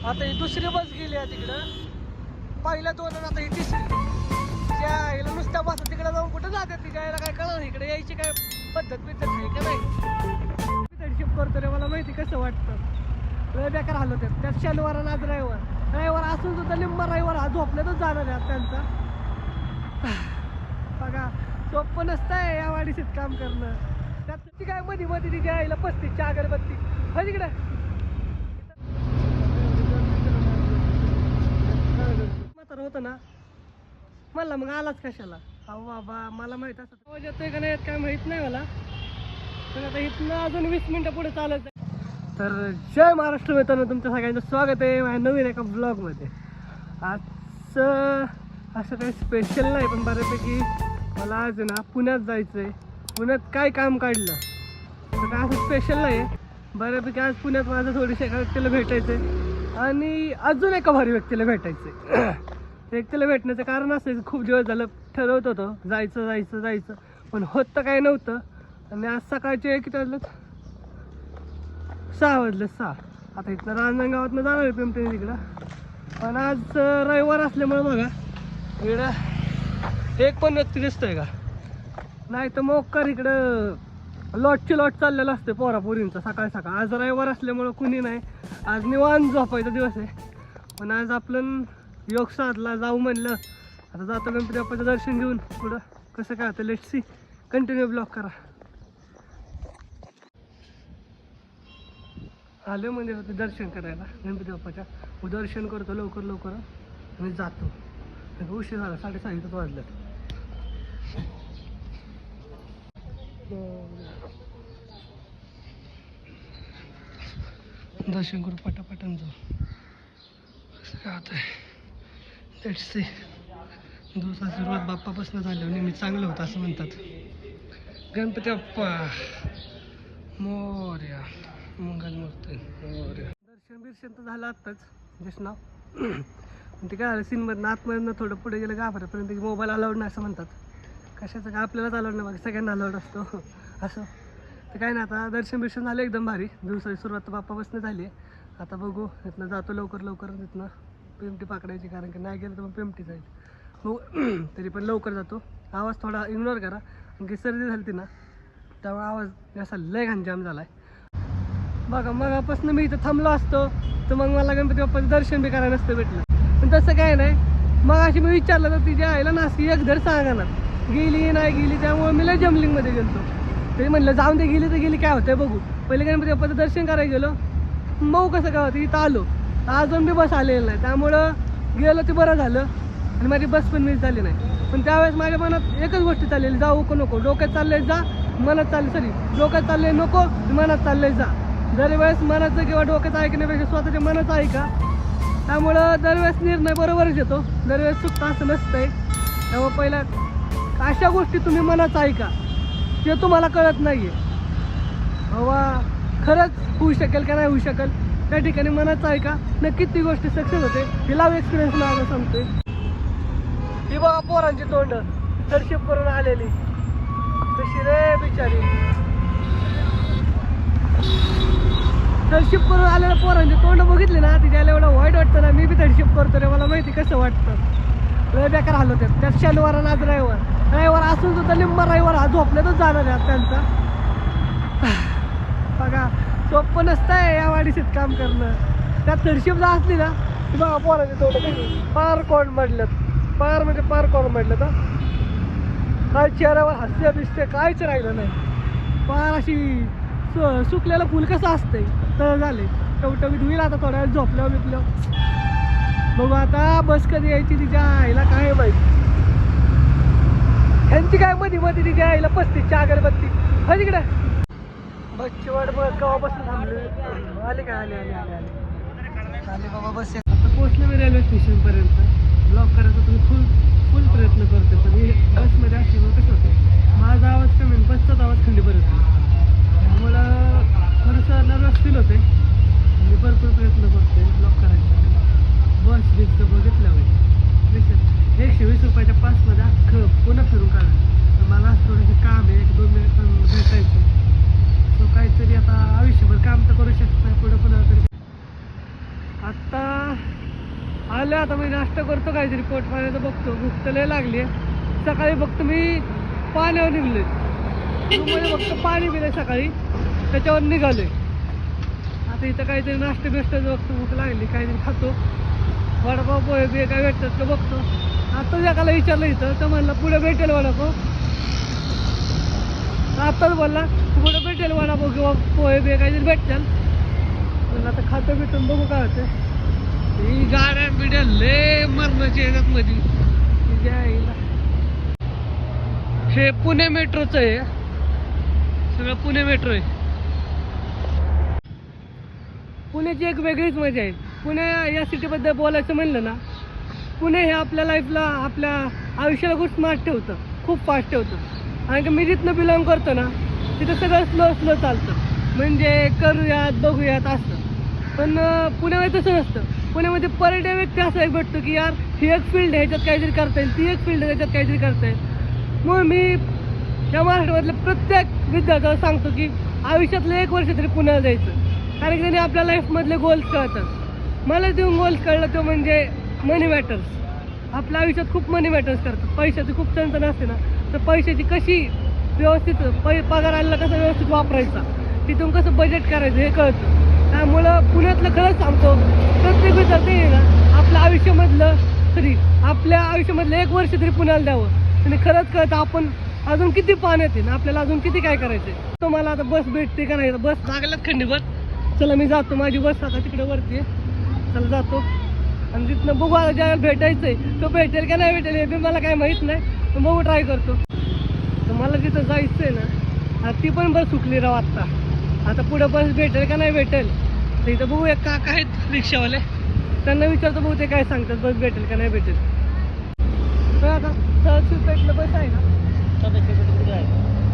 आता ही दुसरी बस गेली आहे तिकडं. पहिल्या दोन आणि आता ही तिसरी. त्या हिला नुसत्या बस तिकडे जाऊन कुठं जातात तिच्या यायला काय कळलं इकडे यायची काय पद्धत बिद्धत आहे का नाही? शिफ्ट करतो रे मला माहिती कसं वाटतं. लय बेकार हाल होते त्यात शनिवार आणि आज रविवार. रविवार असून सुद्धा लिंबा रविवार हा झोपण्यातच जाणार आहे त्यांचा. बघा सोपं नसतंय या वाडीशीत काम करणं. त्यात ती काय मध्ये मध्ये तिच्या आईला पस्तीसच्या अगरबत्ती. हो हा तिकडे म्हातारं होतं ना? मला मग आलाच कशाला? अहो बाबा मला माहीत असं आवाज येतोय का नाही काय माहीत नाही मला. पण आता इथनं अजून वीस मिनिटं पुढे चालत आहे. तर जय महाराष्ट्र मित्रांनो तुमचं सगळ्यांचं स्वागत आहे माझ्या नवीन एका ब्लॉगमध्ये आजचं असं काही स्पेशल नाही पण बऱ्यापैकी मला आज ना पुण्यात जायचं आहे पुण्यात काय काम काढलं? तर काय असं स्पेशल नाही आहे. बऱ्यापैकी आज पुण्यात माझं थोडीशी एका व्यक्तीला भेटायचं आहे आणि अजून एका भारी व्यक्तीला भेटायचं आहे व्यक्तीला भेटण्याचं कारण असं खूप दिवस झालं ठरवत होतं जायचं जायचं जायचं. पण होत तर काही नव्हतं. आणि आज सकाळचे किती वाजलेत सहा वाजले सहा. आता इथनं रांजणगावातनं जाणार आहे पिंपरी तिकडं. पण आज रविवार असल्यामुळे बघा इकडं एक पण व्यक्ती दिसतोय का? नाही तर मोकर इकडं लॉटची लॉट चाललेलं असते पोरापोरींचं सकाळ सकाळ. आज रविवार असल्यामुळं कुणी नाही. आज निवान झोपायचा दिवस आहे. पण आज आपलं योग साधला जाऊ म्हणलं. आता जातो गणपती बाप्पाचं दर्शन घेऊन पुढं. कसं काय होतं? लेट सी कंटिन्यू ब्लॉक करा. आलो म्हणजे मंदिरात दर्शन करायला गणपती बाप्पाच्या. दर्शन करतो लवकर लवकर. आणि जातो. उशीर झाला साडेसहा इथं वाजलं दर्शन करू पटापटान जाऊ. असं काय होतं सी दिवसा सुरुवात बाप्पापासून झाली नेहमी चांगलं होतं असं म्हणतात. गणपती बाप्पा. मोर्या. मंगलमूर्ती मोर्या. दर्शन बिर्शन तर झालं आत्ताच. जस्ट नाव पण ते काय झालं सीनमधनं आतमधनं थोडं पुढे गेलं गाभाऱ्यापर्यंत की मोबाईल अलाउड नाही असं म्हणतात. कशाचं काय आपल्यालाच अलाउड नाही बाकी सगळ्यांना अलाउड असतो. असं. तर काय नाही आता दर्शन बिर्शन झालं एकदम भारी. दिवसाची सुरुवात तर बाप्पापासून झाली आहे. आता बघू इथनं जातो लवकर लवकर तिथनं पेमटी पाकडायची कारण की नाही गेलं तर मग पेमटी जाईल. मग तरी पण लवकर जातो. आवाज थोडा इग्नोर करा. आणखी सर्दी झाली ती ना त्यामुळे आवाज असा लय घाणजाम झाला आहे बघा मगापासून मी इथं थांबलो असतो तर मग मला गणपती बाप्पाचं दर्शन बी करायला नसतं भेटलं. पण तसं काय नाही. मग अशी मी विचारलं तर तिच्या आईला नासी एक धर सांगा ना. गेली नाही गेली त्यामुळे मी लय जमलिंगमध्ये गेलो तरी म्हणलं जाऊन दे गेली तर गेली काय होतंय बघू. पहिले गणपती बाप्पाचं दर्शन करायला गेलो. मऊ कसं काय होतं इथं आलो. अजून बी बस आलेली नाही. त्यामुळं गेलं ते बरं झालं. आणि माझी बस पण मिस झाली नाही. पण त्यावेळेस माझ्या मनात एकच गोष्ट चाललेली जाऊ को नको. डोक्यात चालले जा. मनात चालले सॉरी डोक्यात चालले नको. मनात चालले जा. दरवेळेस मनाचं किंवा डोक्याचं ऐकण्यापेक्षा स्वतःच्या मनाचं ऐका. त्यामुळं दरवेळेस निर्णय बरोबरच येतो. दरवेळेस चुकता असं नसतंय. त्यामुळे पहिल्या अशा गोष्टी तुम्ही मनात ऐका. ते तुम्हाला कळत नाही आहे बाबा खरंच होऊ शकेल का नाही होऊ शकेल? त्या ठिकाणी मनाचं ऐका नक्कीच ती गोष्ट सक्सेस होते. हे लाव एक्सपिरियन्स माझा सांगतोय. ही बघा पोरांची तोंड. दर्शिप करून आलेली. कशी रे बिचारी. थर्डशिप करून आलेल्या पोरांची तोंड बघितली ना तिच्या एवढं वाईट वाटतं ना मी बी थर्डशिप करतो रे मला माहिती कसं वाटतं. लय बेकार हाल होते. त्यात शनिवार आणि आज रविवार. रविवार असून सुद्धा लिंबा रविवार हा जाणार आहे आज त्यांचा. बघा. सोपं नसतंय या वाडीशीत काम करणं. त्यात थर्डशिप असली ना की बघा पोरांची तोंड पार कोण म्हटलं पार म्हणजे पार कोण म्हटलं तर? काय चेहऱ्यावर हास्य बिस्ते कायच राहिलं नाही. पार अशी सु- सुकलेलं फुल कसं असतंय? तर झाले. टवटवीत होईल आता थोड्या वेळ झोपल्यावर बिपल्यावर. बघू आता बस कधी यायची तिच्या आईला काय माहीत. ह्यांची काय मध्ये मध्ये तिच्या आईला पस्तीसच्या अगरबत्ती. हा तिकडे. बसची वाट बघ केव्हापासून थांबले? आले काय आले आले आले आले. आले बाबा बस आता पोहोचले मी रेल्वे स्टेशन पर्यंत. ब्लॉक करायचा तुम्ही फुल फुल प्रयत्न करते पण बसमध्ये असल्यामुळे कसं होतं माझा आवाज कमी बसचाच आवाज येतो त्यामुळं थोडंसं नर्वस फील होते मी भरपूर प्रयत्न करते ब्लॉक करायचा बस बीसचं बघितलं होईल एकशे वीस रुपयाच्या पासमध्ये अख्खं पुन्हा फिरून काढा तर मला असं थोडंसं काम आहे एक दोन मिनिट पण भेटायचं तो काहीतरी आता आयुष्यभर काम तर करू शकत नाही पुढं पुन्हा तरी आत्ता आलो आता मी नाश्ता करतो काहीतरी पोट पाण्याचं बघतो. भूक तर लय लागली आहे सकाळी बघतो मी पाण्यावर निघले रूममध्ये फक्त पाणी पिलंय सकाळी. त्याच्यावर निघाले आता इथं काहीतरी नाश्ता बिष्टाचं बघतो भूक लागली काहीतरी खातो. वडापाव पोहे बिहे काय भेटतात का बघतो. आत्ताच एकाला विचारलं इथं तर म्हणलं पुढे भेटेल वडापाव. आत्ताच बोलला पुढे भेटेल वडापाव किंवा पोहे बिहे काहीतरी भेटतात म्हणलं आता खातं भेटून बघू काय होतं ही गाड्या बिड्या लय मरणाची येतात मधी. हे पुणे मेट्रोचं आहे. सगळं पुणे मेट्रो आहे. पुण्याची एक वेगळीच मजा आहे. पुणे या सिटीबद्दल बोलायचं म्हणलं ना पुणे हे आपल्या लाईफला आपल्या आयुष्याला खूप स्मार्ट ठेवतं. खूप फास्ट ठेवतं. आणि की मी जिथनं बिलॉंग करतो ना तिथं सगळं स्लो स्लो चालतं. म्हणजे करूयात बघूयात असतं पण पुण्यामध्ये तसं नसतं. पुण्यामध्ये पर्यटन व्यक्ती असा एक भेटतो की यार ही एक फील्ड आहे ह्याच्यात काहीतरी करता येईल ती एक फील्ड आहे त्याच्यात काहीतरी करता येईल. मग मी या महाराष्ट्रामधल्या प्रत्येक विद्यार्थ्याला सांगतो की आयुष्यातलं एक वर्ष तरी पुण्याला जायचं. कारण की त्यांनी आपल्या लाईफमधले गोल्स कळतात. मला देऊन गोल्स कळलं तो म्हणजे मनी मॅटर्स आपल्या आयुष्यात खूप मनी मॅटर्स करतात. पैशाची खूप चणचण असते ना तर पैशाची कशी व्यवस्थित पै पगार आलेला कसा व्यवस्थित वापरायचा? तिथून कसं बजेट करायचं हे कळतं. त्यामुळं पुण्यातलं खरंच सांगतो प्रत्येक विद्यार्थी आहे ना आपल्या आयुष्यामधलं तरी आपल्या आयुष्यामधलं एक वर्ष तरी पुण्याला द्यावं. आणि खरंच कळतं आपण अजून किती पाण्यात आहे ना आपल्याला अजून किती काय करायचंय? तो मला आता बस भेटते का नाही बस लागलाच खंडी बस. चला मी जातो माझी बस आता तिकडे वरती आहे. चला जातो. आणि तिथनं बघू आता भेटायचं भेटायचंय तो भेटेल का नाही भेटेल हे बी मला काय माहीत नाही. बघू ट्राय करतो. तर मला तिथं जायचंय ना ती पण बस सुटली राव आत्ता आता पुढं बस भेटेल का नाही भेटेल? तर इथं बघू एक काका आहेत रिक्षावाले. त्यांना विचारतो भाऊ ते काय सांगतात बस भेटेल का नाही भेटेल. तर आता सहज पेटलं बस आहे ना सदस्य कुठे कुठे आहे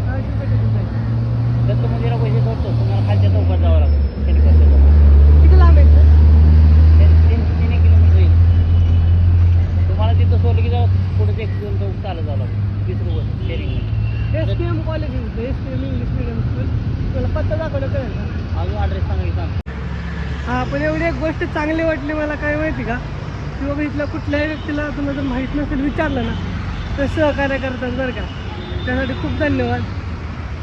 सहज पेटलं बस आहे. दत्त मंदिरा पैसे सोडतो तुम्हाला खालच्या चौकात जावं लागेल हेलिकॉप्टर चौकात. किती लांब आहे ते? ते तीन तीन एक किलोमीटर येईल तुम्हाला तिथं सोडलं की जाऊ पुढे एक दोन चौक चालत जावं लागेल वीस रुपये sharing S P M college आहे S P M English medium school तुला पत्ता दाखवलं कळेल ना अजून ॲड्रेस सांगा की सांग हा पण एवढी एक गोष्ट चांगले वाटले मला काय माहिती का? की बाबा इथल्या कुठल्याही व्यक्तीला तुला जर माहीत नसेल विचारलं ना तर सहकार्य करतात बरं का. त्यासाठी खूप धन्यवाद.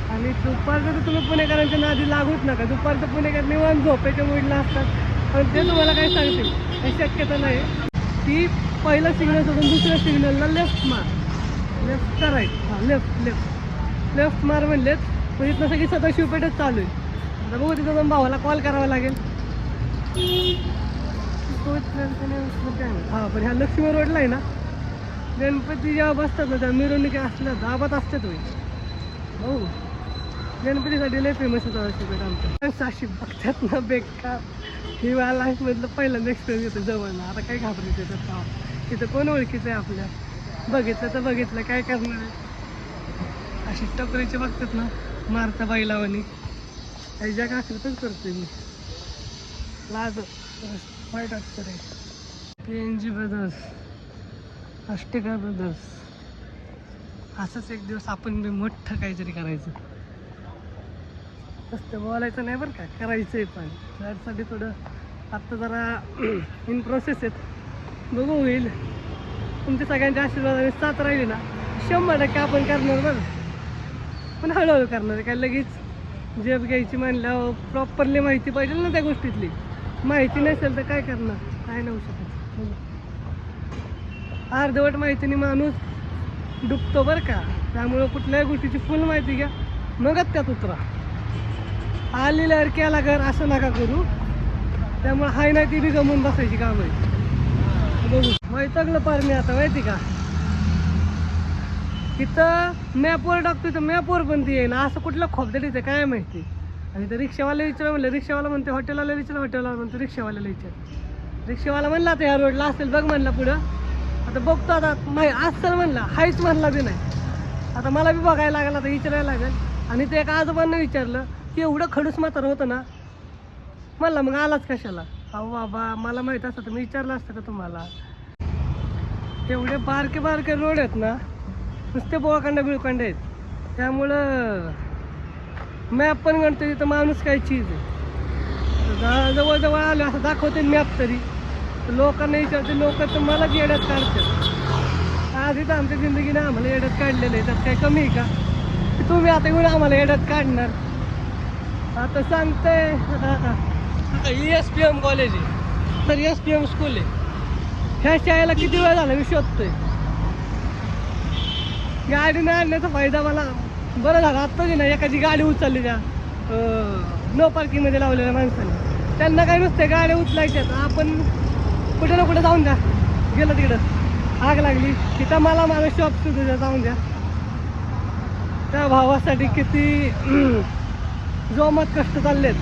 आणि दुपारचं तर तुम्ही पुणेकरांच्या नादी लागूच नका. दुपारचं पुणेकर निवांत झोपेच्या मुडला असतात. पण ते तुम्हाला काय सांगतील? काही शक्यता नाही. ती पहिलं सिग्नल सोडून दुसऱ्या सिग्नलला लेफ्ट मार. लेफ्ट का राईट हां लेफ्ट लेफ्ट लेफ्ट मार म्हणलेत. पण इथनं सगळी सदाशिव शिवपेठच चालू आहे. आता बघू तिथं जाऊन भावाला कॉल करावा लागेल. हा पण ह्या लक्ष्मी रोडला आहे ना गणपती जेव्हा बसतात ना त्या मिरवणुकी असल्या दाबात असतात होय हो. गणपतीसाठी लय फेमस होता शिपेट आमचं. साशी बघतात ना बेकार ही मला लाईफमधलं पहिल्यांदा एक्सपिरियन्स येतो जवळ ना आता काय घाबरत येतं का तिथं कोण ओळखीचं आहे आपल्या? बघितलं तर बघितलं काय करणार आहे? अशी टपरीचे बघतात ना मारता बैलावानी. ज्या ह्याच्या काकरीतच करतोय मी. लाज. वाईट वाटतं रे P N G brothers Ashtekar brothers असंच एक दिवस आपण बी मोठं काहीतरी करायचं. तसं बोलायचं नाही बरं का करायचं आहे पण. त्यासाठी थोडं आत्ता जरा इन प्रोसेस आहेत. बघू होईल. तुमच्या सगळ्यांच्या आशीर्वादाने साथ राहिली ना शंभर टक्के आपण करणार बरं. पण हळूहळू करणार आहे काय लगेच जेब घ्यायची म्हणल्यावर प्रॉपरली माहिती पाहिजे ना त्या गोष्टीतली. माहिती नसेल तर काय करणार? काय नाही होऊ शकत. अर्धवट माहितीने माणूस डुबतो बरं का? त्यामुळं कुठल्याही गोष्टीची फुल माहिती घ्या. मगच त्यात उतरा. आलेल्यावर केला घर असं नका करू. त्यामुळे हाय नाही ती बी गमून बसायची काम. आहे बघू. माहितगलं पार मी आता माहिती का? इथं मॅपवर टाकतो तर मॅपवर पण ती येईल. असं कुठलं खोपदट काय माहिती? आणि तर रिक्षावाला विचार म्हणलं रिक्षावाला म्हणते हॉटेलवाला विचार हॉटेलवाला म्हणतो रिक्षावाल्याला विचार रिक्षावाला म्हणला आता ह्या रोडला असेल बघ म्हणला पुढं. आता बघतो आता माही असेल म्हणला हायच म्हणला बी नाही. आता मला बी बघायला लागेल आता विचारायला लागेल. आणि ते एका आजोबांना विचारलं की एवढं खडूस म्हातारं होतं ना. म्हणला मग आलाच कशाला? अहो बाबा मला माहीत असतं तर मी विचारलं असतं का तुम्हाला? एवढे बारके बारके रोड आहेत ना नुसते बोळकांडा बिळकांड आहेत. त्यामुळं मॅप पण गणतो तिथं माणूस काय चीज आहे? आता जवळजवळ आलो असं दाखवते मॅप तरी. लोकांना विचारते लोक तर मलाच येड्यात काढतात. आधी तर आमच्या जिंदगीने आम्हाला येड्यात काढलेलं आहे. त्यात काही कमी आहे का? की तुम्ही आता येऊन आम्हाला येड्यात काढणार. आता सांगतंय आता एस पी एम कॉलेज आहे. तर एस पी एम स्कूल आहे. ह्या शाळेला किती वेळ झाला मी शोधतोय? नाही आणण्याचा फायदा मला बरं झालं आत्ता आहे ना एखादी गाडी उचलली त्या नो पार्किंगमध्ये लावलेल्या माणसाने. त्यांना काय नसते गाड्या उचलायच्यात आपण कुठे ना कुठे जाऊन द्या. गेलं तिकडं. आग लागली. तिथं मला माझं शॉप सुद्धा जाऊन द्या. त्या भावासाठी किती जोमात कष्ट चाललेत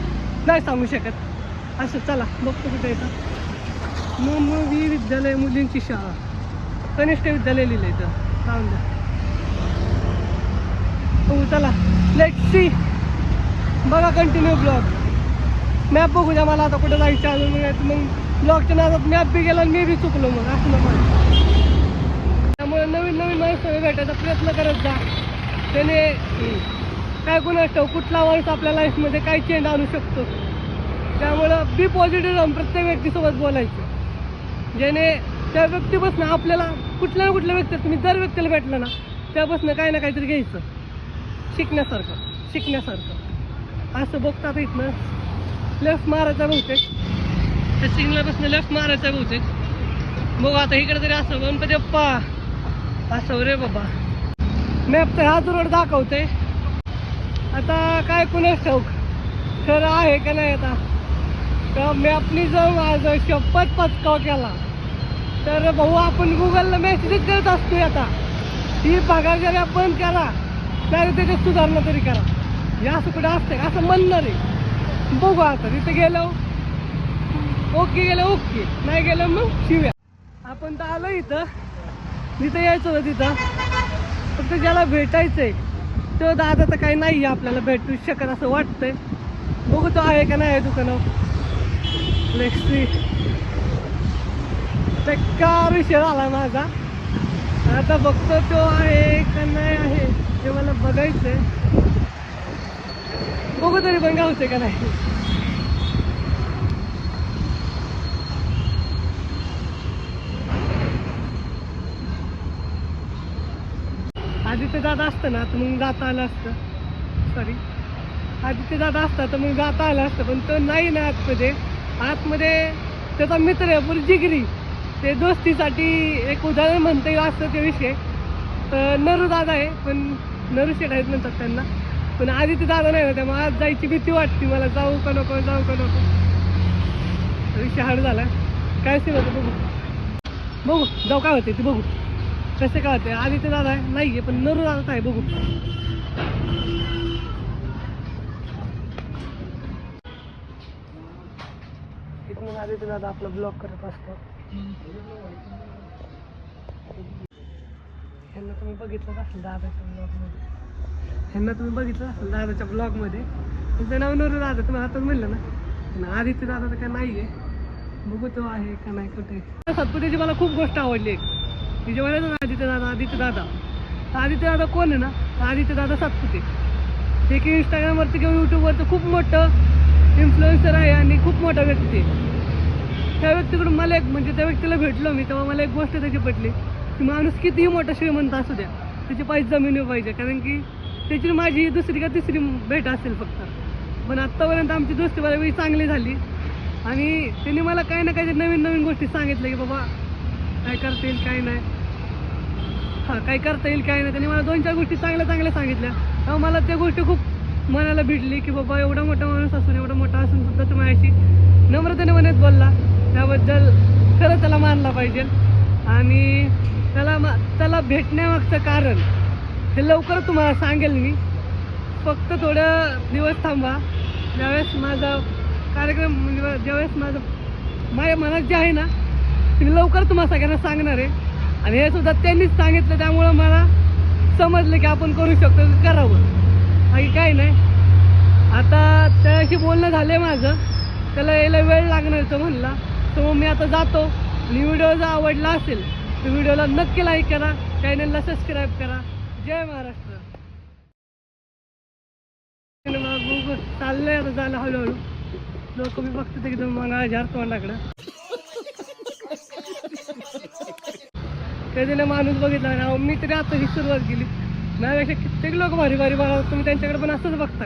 नाही सांगू शकत. असं चला बघतो कुठे येतं मुंबई विद्यालय मुलींची शाळा. कनिष्ठ विद्यालय लिहिलं इथं. जाऊन द्या. हो चला. लेट सी बघा कंटिन्यू ब्लॉग मॅप बघू द्या मला आता कुठं जायचं अजून मग मग ब्लॉगच्या नावात मॅप बी गेला आणि मी बी चुकलो मग असं नको त्यामुळे नवीन नवीन माणसं भेटायचा प्रयत्न करत जा. त्याने काय गुण असतो कुठला माणूस आपल्या लाईफमध्ये काय चेंज आणू शकतो? त्यामुळं बी पॉझिटिव्ह राहून प्रत्येक व्यक्तीसोबत बोलायचं. ज्याने त्या व्यक्तीपासून आपल्याला कुठल्या ना कुठल्या व्यक्ती तुम्ही जर व्यक्तीला भेटलं ना त्यापासून काही ना काहीतरी घ्यायचं. शिकण्यासारखं शिकण्यासारखं. असं बघतात इथनं. लेफ्ट मारायचा बहुतेक. त्या सिग्नलपासून लेफ्ट मारायचा बहुतेक. बघ आता इकडे तरी असं गणपती बाप्पा असं रे बाबा. मॅप तर हाच रोड दाखवते. आता काय कुणाच ठाऊक? खरं आहे का नाही आता? तर मॅपनी जर माझं शपथ पचकाव केला? तर भाऊ आपण गुगलला मेसेज करत असतोय आता. ही पगार जरी आपण केला तर त्याच्यात सुधारणा तरी करा. हे असं कुठं असतं का? असं म्हणणार आहे. बघू आता तिथे गेलो. ओके गेलं ओके. नाही गेलं मग शिव्या. आपण तर आलो इथं. तिथं यायचं होतं तिथं. फक्त ज्याला भेटायचंय तो दादा तर काही नाही आहे आपल्याला भेटू शकत असं वाटतंय. बघू तो आहे का नाही आहे दुकानावर नेक्स्ट बेकार विषय झाला माझा. आता बघतो तो आहे का नाही आहे ते मला बघायचंय. बघू तरी पण गावते का नाही. आधी ते जात असतं ना तर मग जाता आलं असतं. सॉरी आधी ते जात असता तर मग जाता आलं असतं पण तो नाही ना आतमध्ये. आतमध्ये त्याचा मित्र आहे पुरी जिगरी. ते दोस्तीसाठी एक उदाहरण म्हणता येईल असतं ते विषय तर नरू दादा आहे पण नरू शेट आहेत म्हणतात त्यांना. पण आदित्य दादा नाही ना त्यामुळे आज जायची भीती वाटते मला. जाऊ का नको जाऊ का नको. विषय हार्ड झाला. काय सेवा होतं बघू. बघू जाऊ काय होते ते बघू. कसं काय होते आदित्य दादा आहे नाही आहे पण नरू दादा आहे बघू. इथून आदित्य दादा आपला ब्लॉक करत असतो. ह्यांना तुम्ही बघितलं असेल दादाच्या ब्लॉगमध्ये ह्यांना तुम्ही बघितलं असेल दादाच्या ब्लॉगमध्ये त्यांचं नाव दादा तुम्ही आताच म्हणलं ना? पण आदित्य दादा तर काय नाही आहे बघू तो आहे का नाही कुठे सातपुतेची मला खूप गोष्ट आवडली. एक ती जे म्हणायचं ना आदित्य दादा आदित्य दादा. तर आदित्य दादा कोण आहे ना? आदित्य दादा सातपुते. ते की इंस्टाग्रामवरती किंवा यूट्यूबवरचं खूप मोठं इन्फ्लुएन्सर आहे आणि खूप मोठा व्यक्ती आहे. त्या व्यक्तीकडून मला एक म्हणजे त्या व्यक्तीला भेटलो मी तेव्हा मला एक गोष्ट त्याची पटली की माणूस कितीही मोठा श्रीमंत असू द्या त्याची पाहिजे जमीन पाहिजे. कारण की त्याची माझी दुसरी का तिसरी भेट असेल फक्त. पण आत्तापर्यंत आमची दोस्ती बऱ्यापैकी चांगली झाली. आणि त्यांनी मला काही ना काही नवीन नवीन गोष्टी सांगितल्या की बाबा काय करता येईल काय नाही. हां काय करता येईल काय नाही. त्यांनी मला दोन चार गोष्टी चांगल्या चांगल्या सांगितल्या. तेव्हा मला त्या गोष्टी खूप मनाला भिडली की बाबा एवढा मोठा माणूस असून एवढा मोठा असून सुद्धा तुम्ही अशी नम्रतेने म्हणत बोलला. त्याबद्दल खरं त्याला मानला पाहिजे. आणि त्याला मा त्याला भेटण्यामागचं कारण हे लवकर तुम्हाला सांगेल मी. फक्त थोडं दिवस थांबा. ज्यावेळेस माझा कार्यक्रम म्हणजे ज्यावेळेस माझं माझ्या मनात जे आहे ना ते मी लवकर तुम्हाला सगळ्यांना सांगणार आहे. आणि हे सुद्धा त्यांनीच सांगितलं त्यामुळं मला समजलं की आपण करू शकतो करावं. बाकी काही नाही. आता त्याशी बोलणं झालं आहे माझं. त्याला यायला वेळ लागणार तो म्हणला. सो मग मी आता जातो. आणि व्हिडिओ जर आवडला असेल तर व्हिडिओला नक्की लाईक करा. चॅनलला सबस्क्राईब करा. जय महाराष्ट्र. चाललंय आता जायला हळूहळू. लोक मी बघतात एकदम मग झार तोंडाकडं. माणूस बघितला मी तरी आता ही सुरुवात केली. नाही कित्येक लोक भारी भारी बघा तुम्ही त्यांच्याकडे पण असंच बघता.